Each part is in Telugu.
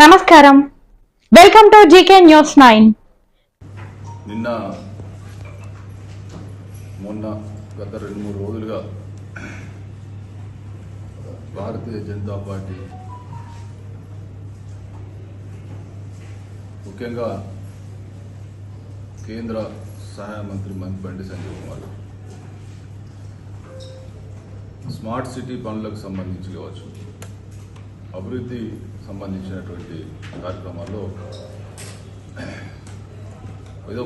నమస్కారం. Welcome to GK news nine నిన్న మొన్న గత రెండు మూడు రోజులుగా భారతీయ జనతా పార్టీ ముఖ్యంగా కేంద్ర సహాయ మంత్రి మంత్రి బండి సంజయ్ కుమార్. స్మార్ట్ సిటీ పనులకు సంబంధించి కావచ్చు. అభివృద్ధి సంబంధించినటువంటి కార్యక్రమాల్లో ఏదో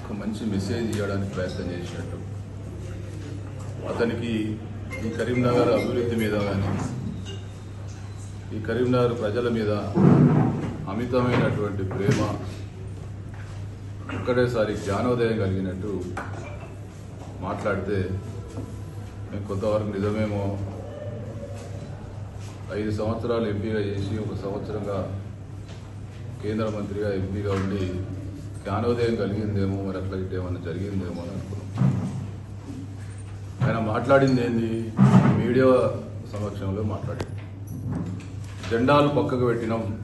ఒక మంచి మెసేజ్ ఇవ్వడానికి ప్రయత్నం చేసినట్టు. అతనికి ఈ కరీంనగర్ అభివృద్ధి మీద కానీ ఈ కరీంనగర్ ప్రజల మీద అమితమైనటువంటి ప్రేమ ఒక్కటేసారి జ్ఞానోదయం కలిగినట్టు మాట్లాడితే మేము కొంతవరకు నిజమేమో ఐదు సంవత్సరాలు ఎంపీగా చేసి ఒక సంవత్సరంగా కేంద్ర మంత్రిగా ఎంపీగా ఉండి జ్ఞానోదయం కలిగిందేమో మరి అట్లా ఏమన్నా జరిగిందేమో అని అనుకున్నాం. ఆయన మాట్లాడింది ఏంది? మీడియా సమక్షంలో మాట్లాడింది జెండాలు పక్కకు పెట్టినాం.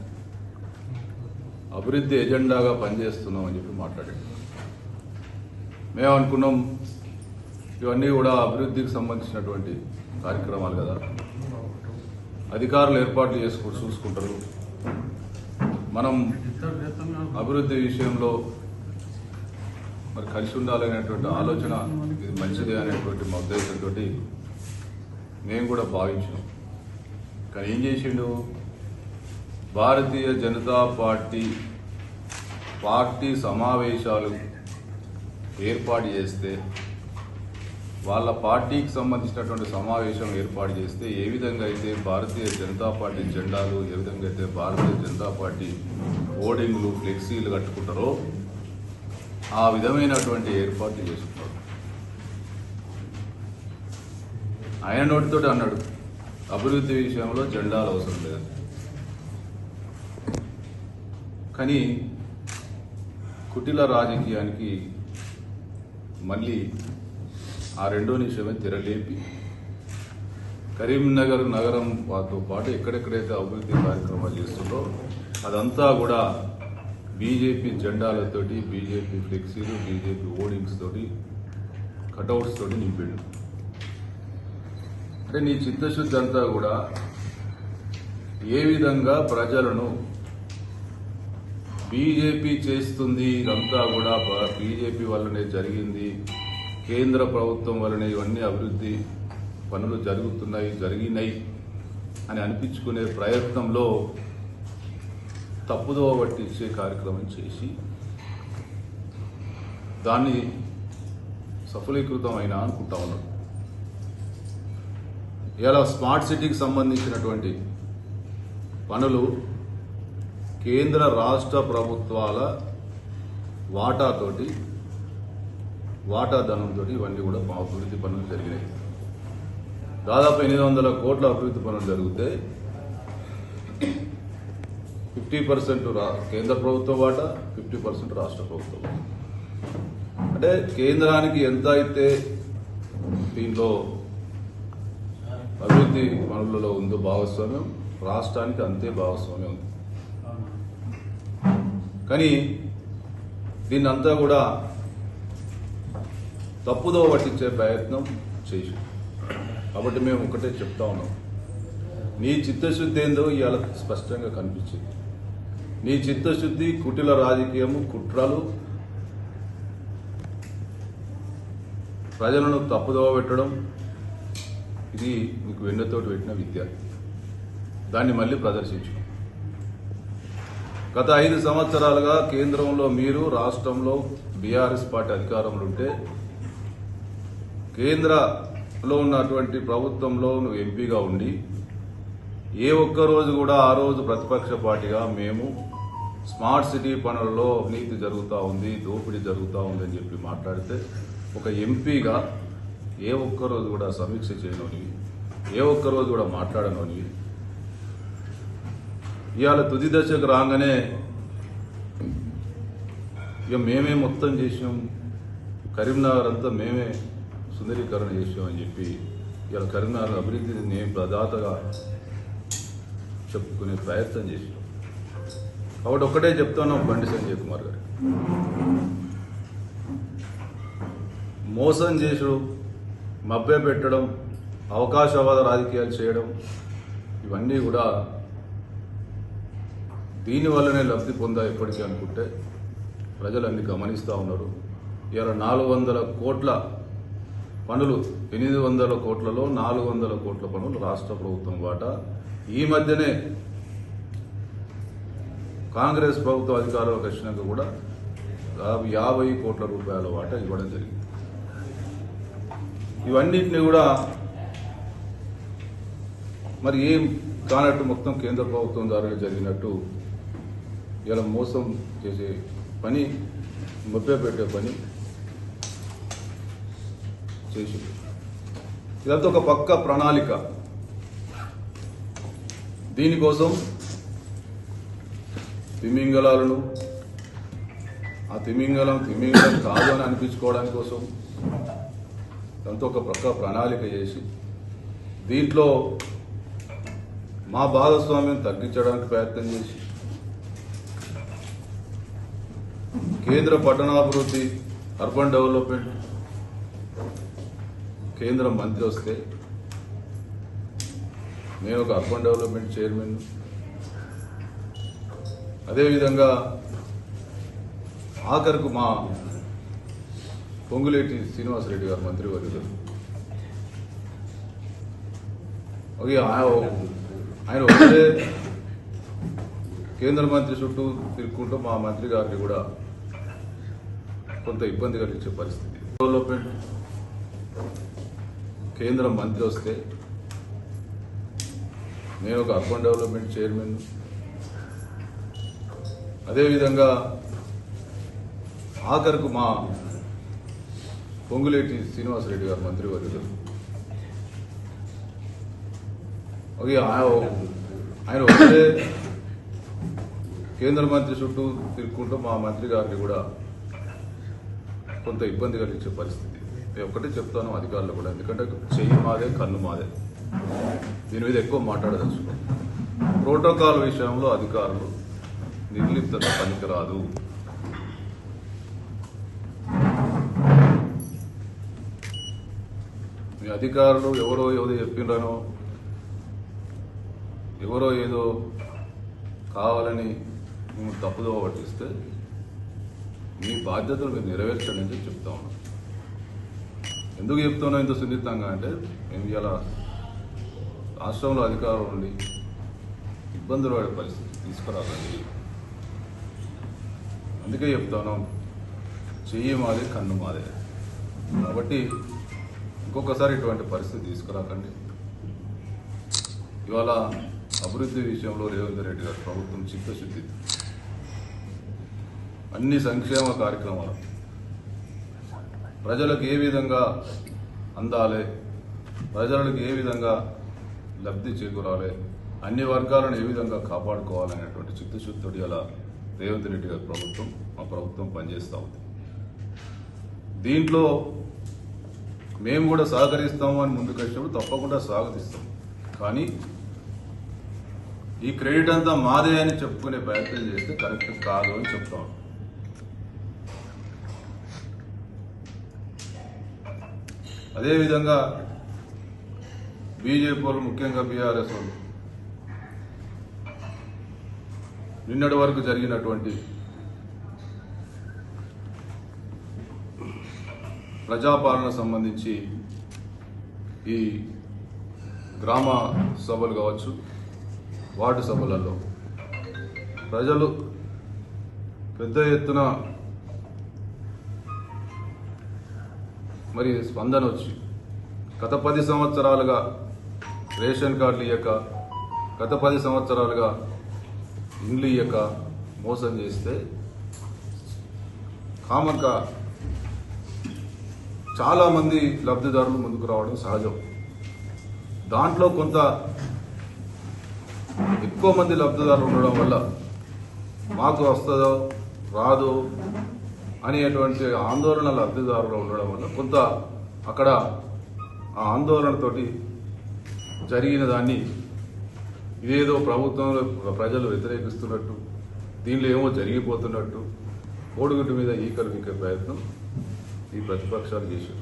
అభివృద్ధి ఎజెండాగా పనిచేస్తున్నాం అని చెప్పి మాట్లాడాడు. మేము అనుకున్నాం ఇవన్నీ కూడా అభివృద్ధికి సంబంధించినటువంటి కార్యక్రమాలు కదా. అధికారులు ఏర్పాట్లు చేసుకు చూసుకుంటారు. మనం అభివృద్ధి విషయంలో మరి కలిసి ఉండాలనేటువంటి ఆలోచన ఇది మంచిదే అనేటువంటి మా ఉద్దేశంతో మేము కూడా భావించాం కానీ ఏం చేసిండు? భారతీయ జనతా పార్టీ పార్టీ సమావేశాలు ఏర్పాటు చేస్తే వాళ్ళ పార్టీకి సంబంధించినటువంటి సమావేశం ఏర్పాటు చేస్తే ఏ విధంగా అయితే భారతీయ జనతా పార్టీ జెండాలు ఏ విధంగా అయితే భారతీయ జనతా పార్టీ హోర్డింగ్లు ఫ్లెక్సీలు కట్టుకుంటారో ఆ విధమైనటువంటి ఏర్పాట్లు చేసుకుంటారు. ఆయన నోటితో అన్నాడు అభివృద్ధి విషయంలో జెండాలు అవసరం లేదు. కానీ కుటిల రాజకీయానికి మళ్ళీ ఆ రెండో నిమిషమే తెరలేపి కరీంనగర్ నగరం వాటితో పాటు ఎక్కడెక్కడైతే అభివృద్ధి కార్యక్రమాలు చేస్తుందో అదంతా కూడా బీజేపీ జెండాలతోటి బీజేపీ ఫ్లెక్సీలు బీజేపీ ఓడింగ్స్ తోటి కటౌట్స్ తోటి నింపిండు. అంటే నీ చిత్తశుద్ధి అంతా కూడా ఏ విధంగా ప్రజలను బీజేపీ చేస్తుంది ఇదంతా కూడా బీజేపీ వల్లనే జరిగింది. కేంద్ర ప్రభుత్వం వలన ఇవన్నీ అభివృద్ధి పనులు జరుగుతున్నాయి జరిగినాయి అని అనిపించుకునే ప్రయత్నంలో తప్పుదోవ పట్టించే కార్యక్రమం చేసి దాన్ని సఫలీకృతమైన అనుకుంటా ఉన్నాడు ఇలా స్మార్ట్ సిటీకి సంబంధించినటువంటి పనులు కేంద్ర రాష్ట్ర ప్రభుత్వాల వాటాతోటి వాటా ధనంతో ఇవన్నీ కూడా మా అభివృద్ధి పనులు జరిగినాయి. దాదాపు ఎనిమిది వందల కోట్ల అభివృద్ధి పనులు జరిగితే ఫిఫ్టీ పర్సెంట్ కేంద్ర ప్రభుత్వ వాటా ఫిఫ్టీ పర్సెంట్ రాష్ట్ర ప్రభుత్వం. అంటే కేంద్రానికి ఎంత అయితే దీంట్లో అభివృద్ధి పనులలో ఉందో భాగస్వామ్యం రాష్ట్రానికి అంతే భాగస్వామ్యం ఉంది. కానీ దీన్ని అంతా కూడా తప్పుదో పట్టించే ప్రయత్నం చేసి కాబట్టి మేము ఒకటే చెప్తా ఉన్నాం. నీ చిత్తశుద్ధి ఏందో ఇవాళ స్పష్టంగా కనిపించింది. నీ చిత్తశుద్ధి కుటిల రాజకీయము కుట్రలు ప్రజలను తప్పుదోవ పెట్టడం ఇది మీకు వెన్నతోటి పెట్టిన విద్య. దాన్ని మళ్ళీ ప్రదర్శించు గత ఐదు సంవత్సరాలుగా కేంద్రంలో మీరు రాష్ట్రంలో బీఆర్ఎస్ పార్టీ అధికారంలో ఉంటే కేంద్రలో ఉన్నటువంటి ప్రభుత్వంలో నువ్వు ఎంపీగా ఉండి ఏ ఒక్క రోజు కూడా ఆ రోజు ప్రతిపక్ష పార్టీగా మేము స్మార్ట్ సిటీ పనుల్లో అవినీతి జరుగుతూ ఉంది దోపిడీ జరుగుతూ ఉంది అని చెప్పి మాట్లాడితే ఒక ఎంపీగా ఏ ఒక్క రోజు కూడా సమీక్ష చేయనోనివి ఏ ఒక్క రోజు కూడా మాట్లాడనోనివి ఇవాళ తుది దశకు రాగానే ఇక మేమే మొత్తం చేసినాం. కరీంనగర్ అంతా మేమే సుందరీకరణ చేసాం అని చెప్పి ఇలా కరీంనగర్ అభివృద్ధిని నేను ప్రదాతగా చెప్పుకునే ప్రయత్నం చేసాం కాబట్టి ఒక్కటే చెప్తాను బండి సంజయ్ కుమార్ గారు. మోసం చేసుడు మబ్బే పెట్టడం అవకాశవాద రాజకీయాలు చేయడం ఇవన్నీ కూడా దీనివల్లనే లబ్ధి పొందా ఇప్పటికీ అనుకుంటే ప్రజలన్నీ గమనిస్తూ ఉన్నారు. ఇలా నాలుగు వందల కోట్ల పనులు. ఎనిమిది వందల కోట్లలో నాలుగు వందల కోట్ల పనులు రాష్ట్ర ప్రభుత్వం వాటా. ఈ మధ్యనే కాంగ్రెస్ ప్రభుత్వ అధికారంలోకి వచ్చినాక కూడా యాభై కోట్ల రూపాయల వాటా ఇవ్వడం జరిగింది. ఇవన్నిటిని కూడా మరి ఏం కానట్టు మొత్తం కేంద్ర ప్రభుత్వం ద్వారా జరిగినట్టు ఇలా మోసం చేసే పని మొప్పే పెట్టే పని చేసింది. ఇదంతా ఒక పక్క ప్రణాళిక. దీనికోసం తిమింగలాలను ఆ తిమింగలం తిమింగలం కాదు అని అనిపించుకోవడానికి కోసం దాంతో ఒక పక్క ప్రణాళిక చేసి దీంట్లో మా భాగస్వామ్యం తగ్గించడానికి ప్రయత్నం చేసి కేంద్ర పట్టణాభివృద్ధి అర్బన్ డెవలప్మెంట్ కేంద్ర మంత్రి వస్తే నేను ఒక అర్బన్ డెవలప్మెంట్ చైర్మన్. అదేవిధంగా ఆఖరుకు మా పొంగులేటి శ్రీనివాసరెడ్డి గారు మంత్రివర్యులు ఓకే ఆయన ఆయన ఒకటే కేంద్ర మంత్రి చుట్టూ తిరుక్కుంటూ మా మంత్రి గారిని కూడా కొంత ఇబ్బంది కలిగించే పరిస్థితి. డెవలప్మెంట్ కేంద్ర మంత్రి వస్తే నేను ఒక అర్బన్ డెవలప్మెంట్ చైర్మన్. అదేవిధంగా ఆఖరుకు మా పొంగులేటి శ్రీనివాసరెడ్డి గారు మంత్రివర్యులు ఓకే ఆయన ఆయన ఒకటే కేంద్ర మంత్రి చుట్టూ తిరుక్కుంటూ మా మంత్రి గారిని కూడా కొంత ఇబ్బంది కలిగించే పరిస్థితి. నేను ఒక్కటే చెప్తాను అధికారులు కూడా ఎందుకంటే చెయ్యి మాదే కన్ను మాదే. దీని మీద ఎక్కువ మాట్లాడదలుచుకో. ప్రోటోకాల్ విషయంలో అధికారులు నిర్లిప్తత పనికిరాదు. మీ అధికారులు ఎవరో ఏదో చెప్పిండ్రనో ఎవరో ఏదో కావాలని మేము తప్పుదో పట్టిస్తే మీ బాధ్యతలు మీరు నెరవేర్చండి అని చెప్తా ఉన్నాం ఎందుకు చెప్తున్నా ఇంత సున్నితంగా అంటే మేము ఇలా రాష్ట్రంలో అధికారం ఉండి ఇబ్బందులు పడే పరిస్థితి తీసుకురాకండి అందుకే చెప్తాను చెయ్యి మాదే కన్ను మాదే. కాబట్టి ఇంకొకసారి ఇటువంటి పరిస్థితి తీసుకురాకండి. ఇవాళ అభివృద్ధి విషయంలో రేవంత్ రెడ్డి గారు ప్రభుత్వం చిత్తశుద్ధి. అన్ని సంక్షేమ కార్యక్రమాలు ప్రజలకు ఏ విధంగా అందాలి ప్రజలకు ఏ విధంగా లబ్ధి చేకూరాలి అన్ని వర్గాలను ఏ విధంగా కాపాడుకోవాలనేటువంటి చిత్తశుద్ధుడి అలా రేవంత్ రెడ్డి గారి ప్రభుత్వం మా ప్రభుత్వం పనిచేస్తూ ఉంది. దీంట్లో మేము కూడా సహకరిస్తాము అని ముందుకు వచ్చినప్పుడు తప్పకుండా స్వాగతిస్తాం. కానీ ఈ క్రెడిట్ అంతా మాదే అని చెప్పుకునే ప్రయత్నం చేస్తే కరెక్ట్ కాదు అని చెప్తాం అదేవిధంగా బీజేపీ వాళ్ళు ముఖ్యంగా బీఆర్ఎస్ వాళ్ళు నిన్నటి వరకు జరిగినటువంటి ప్రజాపాలన సంబంధించి ఈ గ్రామ సభలు కావచ్చు వార్డు సభలలో ప్రజలు పెద్ద ఎత్తున మరి స్పందన వచ్చి గత పది సంవత్సరాలుగా రేషన్ కార్డులు ఇయ్యక గత పది సంవత్సరాలుగా ఇండ్లు ఇయ్యక మోసం చేస్తే కామన్గా చాలామంది లబ్ధిదారులు ముందుకు రావడం సహజం. దాంట్లో కొంత ఎక్కువ మంది లబ్ధిదారులు ఉండడం వల్ల మాకు వస్తుందో రాదు అనేటువంటి ఆందోళన లబ్ధిదారులు ఉండడం వల్ల కొంత అక్కడ ఆ ఆందోళనతోటి జరిగిన దాన్ని ఇదేదో ప్రభుత్వంలో ప్రజలు వ్యతిరేకిస్తున్నట్టు దీనిలో ఏమో జరిగిపోతున్నట్టు కోడిగుడ్డు మీద ఈకలు వీకే ప్రయత్నం ఈ ప్రతిపక్షాలు చేశారు.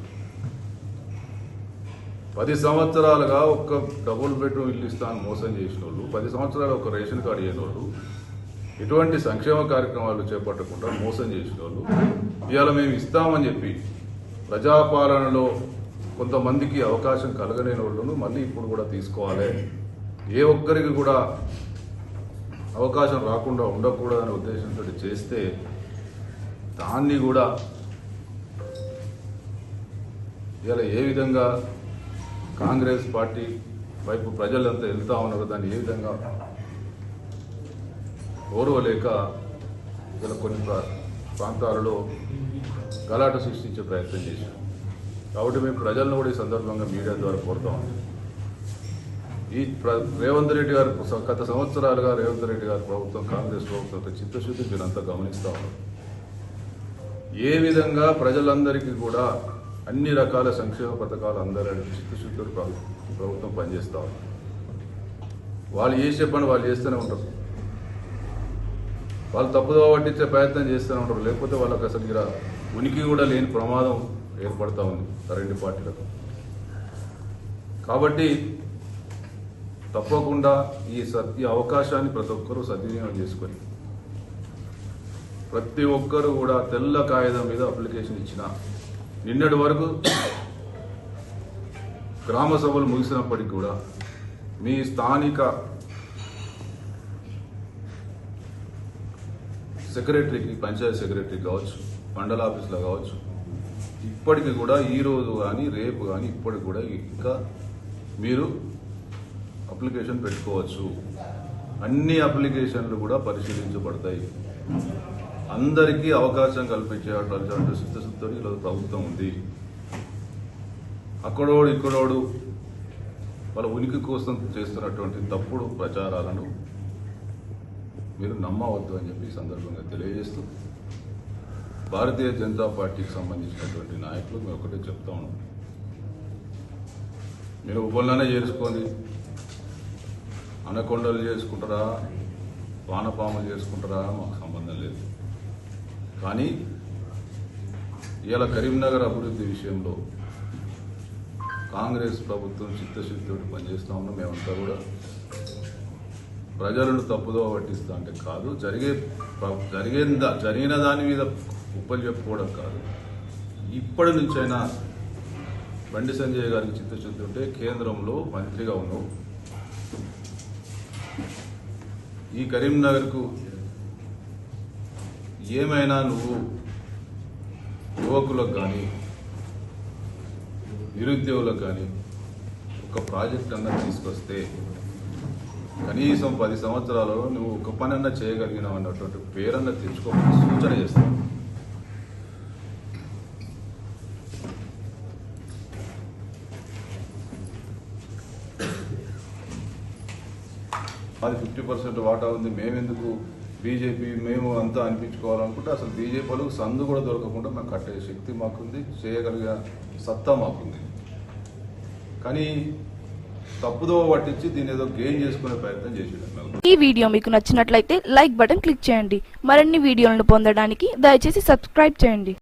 పది సంవత్సరాలుగా ఒక్క డబుల్ బెడ్రూమ్ ఇల్లు ఇస్తాను మోసం చేసిన వాళ్ళు పది సంవత్సరాలు ఒక రేషన్ కార్డు చేయని వాళ్ళు ఎటువంటి సంక్షేమ కార్యక్రమాలు చేపట్టకుండా మోసం చేసిన వాళ్ళు ఇవాళ మేము ఇస్తామని చెప్పి ప్రజాపాలనలో కొంతమందికి అవకాశం కలగలేని వాళ్ళను మళ్ళీ ఇప్పుడు కూడా తీసుకోవాలి. ఏ ఒక్కరికి కూడా అవకాశం రాకుండా ఉండకూడదనే ఉద్దేశంతో చేస్తే దాన్ని కూడా ఇలా ఏ విధంగా కాంగ్రెస్ పార్టీ వైపు ప్రజలంతా వెళ్తా ఉన్నారు దాన్ని ఏ విధంగా ఓర్వలేక ఇలా కొన్ని ప్రా- ప్రాంతాలలో గలాట సృష్టించే ప్రయత్నం చేశారు. కాబట్టి మేము ప్రజలను కూడా ఈ సందర్భంగా మీడియా ద్వారా కోరుతా ఈ ప్ర- రేవంత్ రెడ్డి గారు గత సంవత్సరాలుగా రేవంత్ రెడ్డి గారి ప్రభుత్వం కాంగ్రెస్ ప్రభుత్వం యొక్క చిత్తశుద్ధి మీరంతా గమనిస్తూ ఉన్నారు. ఏ విధంగా ప్రజలందరికీ కూడా అన్ని రకాల సంక్షేమ పథకాలు అందరూ చిత్తశుద్ధులు ప్రభుత్వం పనిచేస్తూ ఉన్నారు వాళ్ళు చేసే పని వాళ్ళు చేస్తూనే ఉంటారు. వాళ్ళు తప్పుదో పట్టించే ప్రయత్నం చేస్తూనే ఉంటారు. లేకపోతే వాళ్ళకి అసలు ఇలా ఉనికి కూడా లేని ప్రమాదం ఏర్పడతా ఉంది రెండు పార్టీలకు. కాబట్టి తప్పకుండా ఈ సత్ ఈ అవకాశాన్ని ప్రతి ఒక్కరూ సద్వినియోగం చేసుకొని ప్రతి ఒక్కరు కూడా తెల్ల కాగితం మీద అప్లికేషన్ ఇచ్చిన నిన్నటి వరకు గ్రామ సభలు ముగిసినప్పటికీ కూడా మీ స్థానిక సెక్రటరీకి పంచాయత్ సెక్రటరీ కావచ్చు మండల ఆఫీసులో కావచ్చు ఇప్పటికి కూడా ఈ రోజు కానీ రేపు కానీ ఇప్పటికి కూడా ఇంకా మీరు అప్లికేషన్ పెట్టుకోవచ్చు. అన్ని అప్లికేషన్లు కూడా పరిశీలించబడతాయి. అందరికీ అవకాశం కల్పించేటువంటి సిద్ధశుద్ధి ఈరోజు ప్రభుత్వం ఉంది. అక్కడోడు ఇక్కడోడు వాళ్ళ ఉనికి కోసం చేస్తున్నటువంటి తప్పుడు ప్రచారాలను మీరు నమ్మవద్దు అని చెప్పి సందర్భంగా తెలియజేస్తూ భారతీయ జనతా పార్టీకి సంబంధించినటువంటి నాయకులు మేము ఒకటే చెప్తా ఉన్నాం. మీరు ఉపలనే చేసుకోండి. అనకొండలు చేసుకుంటారా? వానపాములు చేసుకుంటారా? మాకు సంబంధం లేదు. కానీ ఇవాళ కరీంనగర్ అభివృద్ధి విషయంలో కాంగ్రెస్ ప్రభుత్వం చిత్తశుద్ధితో పనిచేస్తా ఉన్నాం. మేమంతా కూడా ప్రజలను తప్పుదో పట్టిస్తా అంటే కాదు జరిగే ప్ర- జరిగేంద జరిగిన దాని మీద ఉప్పలు చెప్పుకోవడం కాదు. ఇప్పటి నుంచైనా బండి సంజయ్ గారికి చిత్తశుద్ధి ఉంటే కేంద్రంలో మంత్రిగా ఉన్నావు. ఈ కరీంనగర్కు ఏమైనా నువ్వు యువకులకు కానీ నిరుద్యోగులకు కానీ ఒక ప్రాజెక్ట్ అన్నది తీసుకొస్తే కనీసం పది సంవత్సరాలు నువ్వు ఒక పనన్నా చేయగలిగినావు అన్నటువంటి పేరన్నా తెచ్చుకోమని సూచన చేస్తావు అది ఫిఫ్టీ పర్సెంట్ వాటా ఉంది. మేమెందుకు బీజేపీ మేము అంతా అనిపించుకోవాలనుకుంటే అసలు బీజేపీలకు సందు కూడా దొరకకుండా మేము కట్టే శక్తి మాకుంది చేయగలిగే సత్తా మాకుంది. కానీ తప్పుదో పట్టించి దీని ఏదో గెయిన్ చేసుకునే ప్రయత్నం చేసేది ఈ వీడియో మీకు నచ్చినట్లయితే లైక్ బటన్ క్లిక్ చేయండి. మరిన్ని వీడియోలను పొందడానికి దయచేసి సబ్స్క్రైబ్ చేయండి.